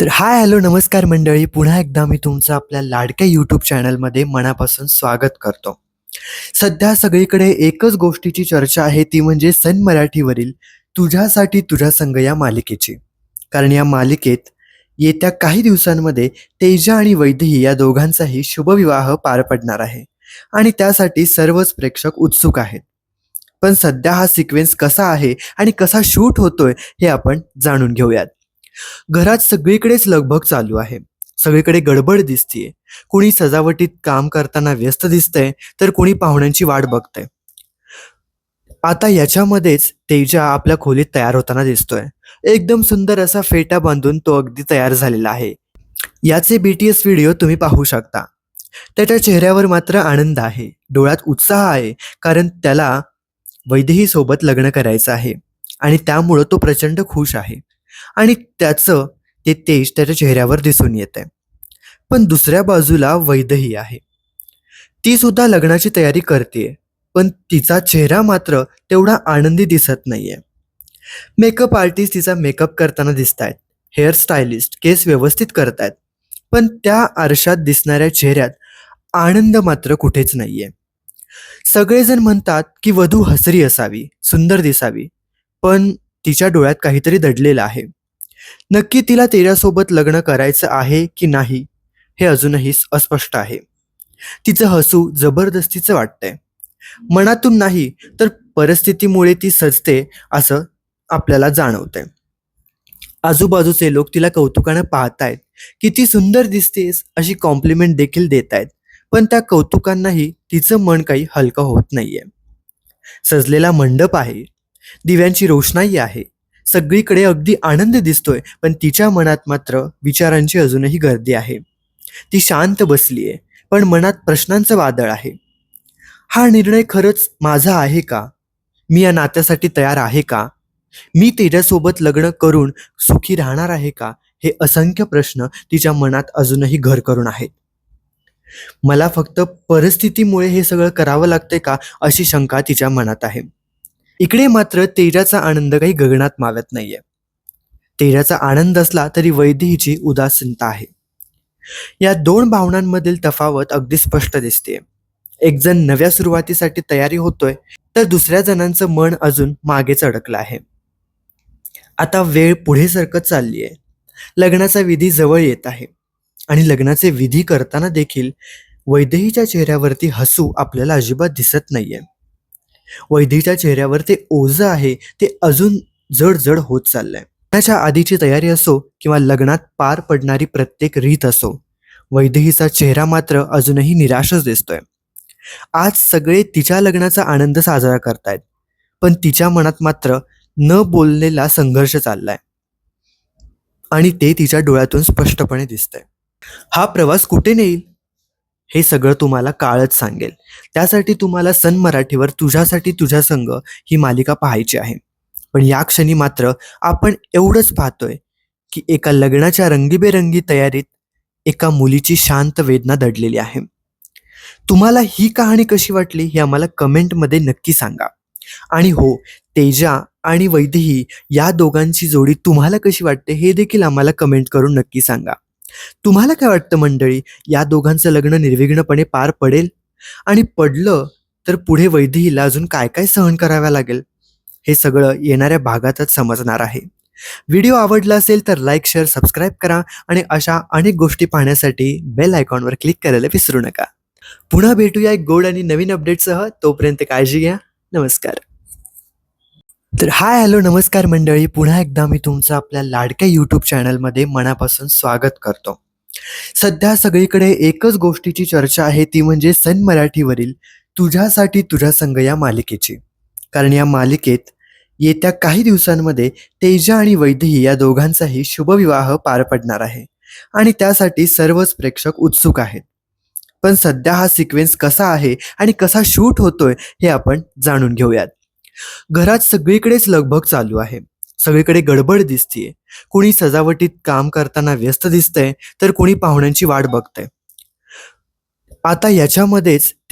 तर hi hello नमस्कार मंडळी. पुन्हा एकदा मी तुमचं आपल्या लाडक्या यूट्यूब चॅनलमध्ये मनापासून स्वागत करतो. सध्या सगळीकडे एकच गोष्टीची चर्चा आहे ती म्हणजे सन मराठीवरील तुझ्यासाठी तुझ्या संग या मालिकेची. कारण या मालिकेत येत्या काही दिवसांमध्ये तेजा आणि वैदेही या दोघांचाही शुभविवाह पार पडणार आहे. आणि त्यासाठी सर्वच प्रेक्षक उत्सुक आहेत. पण सध्या हा सिक्वेन्स कसा आहे आणि कसा शूट होतोय हे आपण जाणून घेऊयात. घरात सगळीकडेच लगबग चालू आहे. सगळीकडे गडबड दिसतीये. कुणी सजावटीत काम करताना व्यस्त दिसतंय तर कुणी पाहुण्यांची वाट बघतंय. आता याच्यामध्येच तेजा आपल्या खोलीत तयार होताना दिसतोय. एकदम सुंदर असा फेटा बांधून तो अगदी तयार झालेला आहे. याचे बीटीएस व्हिडिओ तुम्ही पाहू शकता. त्याच्या चेहऱ्यावर मात्र आनंद आहे. डोळ्यात उत्साह आहे कारण त्याला वैदेही सोबत लग्न करायचं आहे. आणि त्यामुळं तो प्रचंड खुश आहे. आणि त्याचं ते तेज त्याच्या चेहऱ्यावर दिसून येत आहे पण दुसऱ्या बाजूला वैदही आहे. ती सुद्धा लग्नाची तयारी करते पण तिचा चेहरा मात्र तेवढा आनंदी दिसत नाहीये. मेकअप आर्टिस्ट तिचा मेकअप करताना दिसत आहेत हेअर स्टायलिस्ट केस व्यवस्थित करतायत पण त्या आरशात दिसणाऱ्या चेहऱ्यात आनंद मात्र कुठेच नाहीये. सगळेजण म्हणतात की वधू हसरी असावी सुंदर दिसावी पण तिच्या डोळ्यात काहीतरी दडलेलं आहे. नक्की तिला तेऱ्यासोबत लग्न करायचं आहे की नाही हे अजूनही अस्पष्ट आहे. तिचं हसू जबरदस्तीचं वाटतंय. मनातून नाही तर परिस्थितीमुळे ती सजते असं आपल्याला जाणवतंय. आजूबाजूचे लोक तिला कौतुकानं पाहतायत किती सुंदर दिसतेस अशी कॉम्प्लिमेंट देखील देत आहेत पण त्या कौतुकांनाही तिचं मन काही हलकं होत नाहीये. सजलेला मंडप आहे दिव्यांची रोषणाई आहे. सगळीकडे अगदी आनंद दिसतोय पण तिच्या मनात मात्र विचारांची अजूनही गर्दी आहे. ती शांत बसलीये पण मनात प्रश्नांचं वादळ आहे. हा निर्णय खरंच माझा आहे का? मी या नात्यासाठी तयार आहे का? मी तिच्यासोबत लग्न करून सुखी राहणार आहे का? हे असंख्य प्रश्न तिच्या मनात अजूनही घर करून आहेत. मला फक्त परिस्थितीमुळे हे सगळं करावं लागतंय का अशी शंका तिच्या मनात आहे. इकडे मात्र तेजाचा आनंद काही गगनात मावत नाहीये. तेजाचा आनंद असला तरी वैदेहीची उदासीनता आहे. या दोन भावनांमधील तफावत अगदी स्पष्ट दिसते एक जण नव्या सुरुवातीसाठी तयारी होतोय तर दुसऱ्या जणांचं मन अजून मागेच अडकलं आहे. आता वेळ पुढे सरकत चालली आहे लग्नाचा विधी जवळ येत आहे. आणि लग्नाचे विधी करताना देखील वैदेहीच्या चेहऱ्यावरती हसू आपल्याला अजिबात दिसत नाहीये. वैदीच्या चेहऱ्यावर ते ओझं आहे ते अजून जड जड होत चाललंय. त्याच्या आधीची तयारी असो किंवा लग्नात पार पडणारी प्रत्येक रीत असो वैदेहीचा चेहरा मात्र अजूनही निराशच दिसतोय. आज सगळे तिच्या लग्नाचा आनंद साजरा करतायत पण तिच्या मनात मात्र न बोललेला संघर्ष चाललाय. आणि ते तिच्या डोळ्यातून स्पष्टपणे दिसतंय. हा प्रवास कुठे नेईल? हे सगळं तुम्हाला काळच सांगेल. त्यासाठी तुम्हाला सन मराठीवर तुझ्यासाठी तुझ्या संघ ही मालिका पाहायची आहे. पण या क्षणी मात्र आपण एवढंच पाहतोय की एका लग्नाच्या रंगीबेरंगी तयारीत एका मुलीची शांत वेदना दडलेली आहे. तुम्हाला ही कहाणी कशी वाटली हे आम्हाला कमेंटमध्ये नक्की सांगा. आणि हो तेजा आणि वैदेही या दोघांची जोडी तुम्हाला कशी वाटते हे देखील आम्हाला कमेंट करून नक्की सांगा. तुम्हाला काय वाटतं मंडळी? या दोघांचं लग्न निर्विघ्नपणे पार पडेल? आणि पडलं तर पुढे वैद्यहीला अजून काय काय सहन कराव्या लागेल? हे सगळं येणाऱ्या भागातच समजणार आहे. व्हिडिओ आवडला असेल तर लाईक शेअर सबस्क्राईब करा आणि अशा अनेक गोष्टी पाहण्यासाठी बेल आयकॉनवर क्लिक करायला विसरू नका. पुन्हा भेटूया एक गोड आणि नवीन अपडेटसह तोपर्यंत काळजी घ्या. नमस्कार. तर हाय हॅलो नमस्कार मंडळी. पुन्हा एकदा मी तुमचं आपल्या लाडक्या यूट्यूब चॅनलमध्ये मनापासून स्वागत करतो. सध्या सगळीकडे एकच गोष्टीची चर्चा आहे ती म्हणजे सन मराठीवरील तुझ्यासाठी तुझ्या संग या मालिकेची. कारण या मालिकेत येत्या काही दिवसांमध्ये तेजा आणि वैदेही या दोघांचाही शुभविवाह पार पडणार आहे. आणि त्यासाठी सर्वच प्रेक्षक उत्सुक आहेत. पण सध्या हा सिक्वेन्स कसा आहे आणि कसा शूट होतोय हे आपण जाणून घेऊयात. घरात सगळीकडेच लगबग चालू आहे. सगळीकडे गडबड दिसतीये. कुणी सजावटीत काम करताना व्यस्त दिसतंय तर कुणी पाहुण्यांची वाट बघतंय. आता याच्यामध्येच